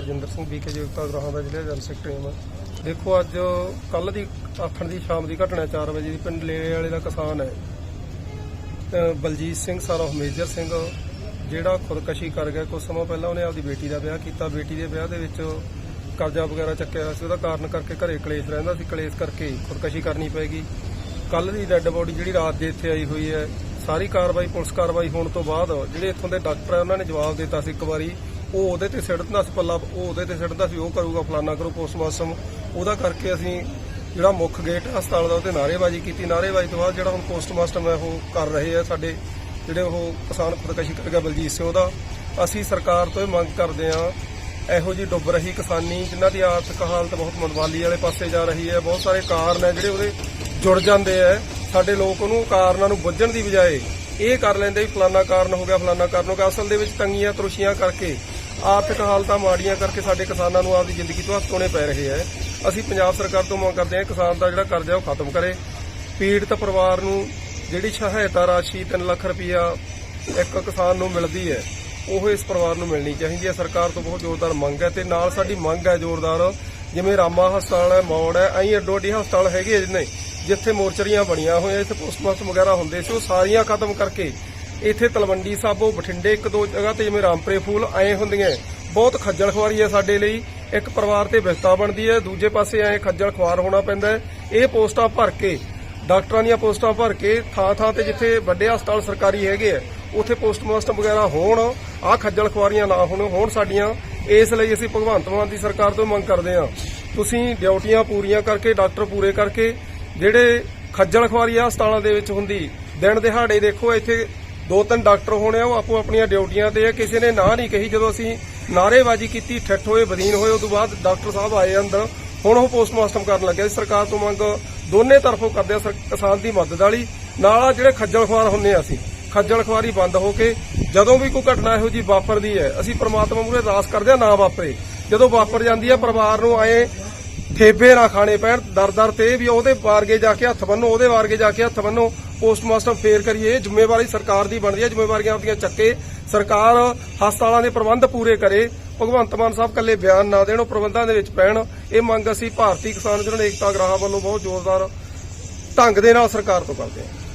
Singh BK ਜੀਵਤਾ ਗ੍ਰਾਹਾਂ ਦਾ ਜ਼ਿਲ੍ਹਾ ਜਨ ਸੈਕਟਰੀ ਹਾਂ ਦੇਖੋ ਅੱਜ ਕੱਲ ਦੀ ਆਥਣ ਦੀ ਸ਼ਾਮ ਦੀ ਘਟਨਾ 4 ਵਜੇ ਦੀ ਪਿੰਡ ਲੇਲੇ ਵਾਲੇ ਦਾ ਕਿਸਾਨ ਹੈ। ਬਲਜੀਤ ਸਿੰਘ ਸਾਰਾ ਮੇਜਰ ਸਿੰਘ, ਜਿਹੜਾ ਖੁਦਕਸ਼ੀ ਕਰ ਗਿਆ। ਕੁਝ ਸਮਾਂ ਪਹਿਲਾਂ ਉਹਨੇ ਆਪਦੀ ਬੇਟੀ ਦਾ ਵਿਆਹ ਕੀਤਾ। ਬੇਟੀ ਦੇ ਵਿਆਹ ਦੇ ਵਿੱਚ ਕਰਜ਼ਾ ਵਗੈਰਾ ਚੱਕਿਆ ਹੋਇਆ ਸੀ। ਉਹਦਾ ਕਾਰਨ ਕਰਕੇ ਘਰੇ ਕਲੇਸ਼ ਰਹਿੰਦਾ ਸੀ। ਕਲੇਸ਼ ਕਰਕੇ ਖੁਦਕਸ਼ੀ ਕਰਨੀ ਪਏਗੀ। ਕੱਲ ਦੀ ਡੈੱਡ ਬੋਡੀ ਜਿਹੜੀ ਰਾਤ ਦੇ ਇੱਥੇ ਆਈ ਹੋਈ ਹੈ, ਸਾਰੀ ਕਾਰਵਾਈ, ਪੁਲਿਸ ਕਾਰਵਾਈ ਹੋਣ ਤੋਂ ਬਾਅਦ ਜਿਹੜੇ ਇੱਥੋਂ ਦੇ ਡਾਕਟਰ ਆ, ਉਹਨਾਂ ਨੇ ਜਵਾਬ ਦਿੱਤਾ ਸੀ ਇੱਕ ਵਾਰੀ। ਉਹ ਉਹਦੇ ਤੇ ਸਿੱਟਦਾ ਸੀ ਪੱਲਾ, ਉਹ ਉਹਦੇ ਤੇ ਸਿੱਟਦਾ ਸੀ, ਉਹ ਕਰੂਗਾ ਫਲਾਨਾ ਕਰੂ ਪੋਸਟਮਾਰਟਮ। ਉਹਦਾ ਕਰਕੇ ਅਸੀਂ ਜਿਹੜਾ ਮੁੱਖ ਗੇਟ ਹਸਪਤਾਲ ਦਾ ਉਹਤੇ ਨਾਅਰੇਬਾਜ਼ੀ ਕੀਤੀ। ਨਾਅਰੇਬਾਜ਼ੀ ਤੋਂ ਬਾਅਦ ਜਿਹੜਾ ਹੁਣ ਪੋਸਟਮਾਰਟਮ ਹੈ, ਉਹ ਕਰ ਰਹੇ ਆ ਸਾਡੇ ਜਿਹੜੇ ਉਹ ਕਿਸਾਨ ਖੁਦਕਸ਼ੀ ਕਰ ਗਿਆ ਬਲਜੀਤ ਸਿੰਘ ਉਹਦਾ। ਅਸੀਂ ਸਰਕਾਰ ਤੋਂ ਇਹ ਮੰਗ ਕਰਦੇ ਆ ਇਹੋ ਜੀ ਡੁੱਬ ਰਹੀ ਕਿਸਾਨੀ, ਜਿਨ੍ਹਾਂ ਦੀ ਆਰਥਿਕ ਹਾਲਤ ਬਹੁਤ ਮੰਦਵਾਲੀ ਵਾਲੇ ਪਾਸੇ ਜਾ ਰਹੀ ਹੈ, ਬਹੁਤ ਸਾਰੇ ਕਾਰਨ ਹੈ ਜਿਹੜੇ ਉਹਦੇ ਜੁੜ ਜਾਂਦੇ ਆ ਸਾਡੇ ਲੋਕ ਉਹਨੂੰ ਕਾਰਨਾਂ ਨੂੰ ਬੁੱਝਣ ਦੀ ਬਜਾਏ ਇਹ ਕਰ ਲੈਂਦੇ ਵੀ ਫਲਾਨਾ ਕਾਰਨ ਹੋ ਗਿਆ, ਫਲਾਨਾ ਕਾਰਨ ਹੋ ਗਿਆ। ਅਸਲ ਦੇ ਵਿੱਚ ਤੰਗੀਆਂ ਤਰੁਸ਼ੀਆਂ ਕਰਕੇ ਆਰਥਿਕ ਹਾਲਤਾਂ ਮਾੜੀਆਂ ਕਰਕੇ ਸਾਡੇ ਕਿਸਾਨਾਂ ਨੂੰ ਆਪਦੀ ਜ਼ਿੰਦਗੀ ਤੋਂ ਹੱਥ ਪੈ ਰਹੇ ਹੈ। ਅਸੀਂ ਪੰਜਾਬ ਸਰਕਾਰ ਤੋਂ ਮੰਗ ਕਰਦੇ ਹਾਂ ਕਿਸਾਨ ਦਾ ਜਿਹੜਾ ਕਰਜ਼ਾ ਉਹ ਖਤਮ ਕਰੇ। ਪੀੜਤ ਪਰਿਵਾਰ ਨੂੰ ਜਿਹੜੀ ਸਹਾਇਤਾ ਰਾਸ਼ੀ 3 ਲੱਖ ਰੁਪਇਆ ਇੱਕ ਕਿਸਾਨ ਨੂੰ ਮਿਲਦੀ ਹੈ, ਉਹ ਇਸ ਪਰਿਵਾਰ ਨੂੰ ਮਿਲਣੀ ਚਾਹੀਦੀ ਹੈ। ਸਰਕਾਰ ਤੋਂ ਬਹੁਤ ਜ਼ੋਰਦਾਰ ਮੰਗ ਹੈ ਤੇ ਨਾਲ ਸਾਡੀ ਮੰਗ ਹੈ ਜ਼ੋਰਦਾਰ, ਜਿਵੇਂ ਰਾਮਾ ਹਸਪਤਾਲ ਹੈ, ਮੌੜ ਹੈ, ਐਂ ਅੱਡੋ ਅੱਡੀ ਹਸਪਤਾਲ ਹੈਗੇ ਆ ਜਿੰਨੇ, ਜਿੱਥੇ ਮੋਰਚਰੀਆਂ ਬਣੀਆਂ ਹੋਈਆਂ, ਇੱਥੇ ਪੋਸਟਮਾਰਟਮ ਵਗੈਰਾ ਹੁੰਦੇ ਸੀ, ਉਹ ਸਾਰੀਆਂ ਖਤਮ ਕਰਕੇ ਇੱਥੇ ਤਲਵੰਡੀ ਸਾਬੋ ਬਠਿੰਡੇ ਇੱਕ ਦੋ ਜਗ੍ਹਾ ਤੇ ਜਿਵੇਂ ਰਾਮਪਰੇ ਫੂਲ ਐ ਹੁੰਦੀਆਂ ਬਹੁਤ ਖੱਜਲ ਖੁਆਰੀ ਹੈ ਸਾਡੇ ਲਈ। ਇੱਕ ਪਰਿਵਾਰ ਤੇ ਵਿਸਤਾ ਬਣਦੀ ਹੈ ਦੂਜੇ ਪਾਸੇ ਐ ਖੱਜਲ ਖੁਆਰ ਹੋਣਾ ਪੈਂਦਾ ਹੈ। ਇਹ ਪੋਸਟਾਂ ਭਰ ਕੇ, ਡਾਕਟਰਾਂ ਦੀਆਂ ਪੋਸਟਾਂ ਭਰ ਕੇ ਥਾਂ ਥਾਂ ਤੇ ਜਿੱਥੇ ਵੱਡੇ ਹਸਪਤਾਲ ਸਰਕਾਰੀ ਹੈਗੇ ਆ, ਉੱਥੇ ਪੋਸਟਮਾਸਟਰ ਵਗੈਰਾ ਹੋਣ ਆ ਖੱਜਲ ਖੁਆਰੀਆਂ ਨਾ ਹੋਣ ਹੋਣ ਸਾਡੀਆਂ। ਇਸ ਲਈ ਅਸੀਂ ਭਗਵੰਤ ਮਾਨ ਦੀ ਸਰਕਾਰ ਤੋਂ ਮੰਗ ਕਰਦੇ ਹਾਂ। ਤੁਸੀਂ ਡਿਊਟੀਆਂ ਪੂਰੀਆਂ ਕਰਕੇ, ਡਾਕਟਰ ਪੂਰੇ ਕਰਕੇ, ਜਿਹੜੇ ਖੱਜਲ ਖੁਆਰੀ ਆ ਹਸਪਤਾਲਾਂ ਦੇ ਵਿੱਚ ਹੁੰਦੀ, ਦਿਨ ਦਿਹਾੜੇ ਦੇਖੋ ਇੱਥੇ ਦੋ ਤਿੰਨ ਡਾਕਟਰ ਹੋਣੇ ਆ, ਉਹ ਆਪੋ ਆਪਣੀਆਂ ਡਿਊਟੀਆਂ ਤੇ ਆ, ਕਿਸੇ ਨੇ ਨਾ ਨਹੀਂ ਕਹੀ। ਜਦੋਂ ਅਸੀਂ ਨਾਅਰੇਬਾਜ਼ੀ ਕੀਤੀ, ਠੱਠ ਹੋਏ, ਬਦੀਨ ਹੋਏ ਉਸ ਤੋਂ ਬਾਅਦ ਡਾਕਟਰ ਸਾਹਿਬ ਆਏ ਅੰਦਰ। ਹੁਣ ਉਹ ਪੋਸਟਮਾਰਟਮ ਕਰਨ ਲੱਗੇ ਸਰਕਾਰ ਤੋਂ ਮੰਗ ਦੋਨੇ ਤਰਫੋਂ ਕਰਦੇ ਆ, ਸਰ- ਕਿਸਾਨ ਦੀ ਮਦਦ ਵਾਲੀ। ਨਾਲ ਆ ਜਿਹੜੇ ਖੱਜਲ ਖੁਆਰ ਹੁੰਨੇ ਆ ਅਸੀਂ। ਖੱਜਲ ਖੁਆਰੀ ਬੰਦ ਹੋ ਕੇ ਜਦੋਂ ਵੀ ਕੋਈ ਘਟਨਾ ਇਹੋ ਜੀ ਵਾਪਰਦੀ ਹੈ, ਅਸੀਂ ਪ੍ਰਮਾਤਮਾ ਮੂਹਰੇ ਅਰਦਾਸ ਕਰਦੇ ਆ, ਨਾ ਵਾਪਰੇ। ਜਦੋਂ ਵਾਪਰ ਜਾਂਦੀ ਹੈ, ਪਰਿਵਾਰ ਨੂੰ ਆਏ ਠੇਬੇ ਨਾ ਖਾਣੇ ਪੈਣ, ਦਰ ਦਰ ਤੇ ਵੀ ਉਹਦੇ ਵਾਰਗੇ ਜਾ ਕੇ ਹੱਥ ਬੰਨੋ, ਉਹਦੇ ਵਾਰਗੇ ਜਾ ਕੇ ਹੱਥ ਬੰਨੋ, ਪੋਸਟਮਾਸਟਰ ਫੇਰ ਕਰੀਏ, ਜ਼ਿੰਮੇਵਾਰੀ ਸਰਕਾਰ ਦੀ ਬਣਦੀ ਹੈ, ਜ਼ਿੰਮੇਵਾਰੀਆਂ ਆਪਣੀਆਂ ਚੱਕੇ, ਸਰਕਾਰ ਹਸਪਤਾਲਾਂ ਦੇ ਪ੍ਰਬੰਧ ਪੂਰੇ ਕਰੇ, ਭਗਵੰਤ ਮਾਨ ਸਾਹਿਬ ਕੱਲੇ ਬਿਆਨ ਨਾ ਦੇਣ, ਉਹ ਪ੍ਰਬੰਧਾਂ ਦੇ ਵਿੱਚ ਪੈਣ, ਇਹ ਮੰਗ ਅਸੀਂ ਭਾਰਤੀ ਕਿਸਾਨ ਜਨ ਏਕਤਾ ਗਰਾਹਾਂ ਵੱਲੋਂ ਬਹੁਤ ਜ਼ੋਰਦਾਰ ਢੰਗ ਦੇ ਨਾਲ ਸਰਕਾਰ ਤੋਂ ਕਰਦੇ ਹਾਂ।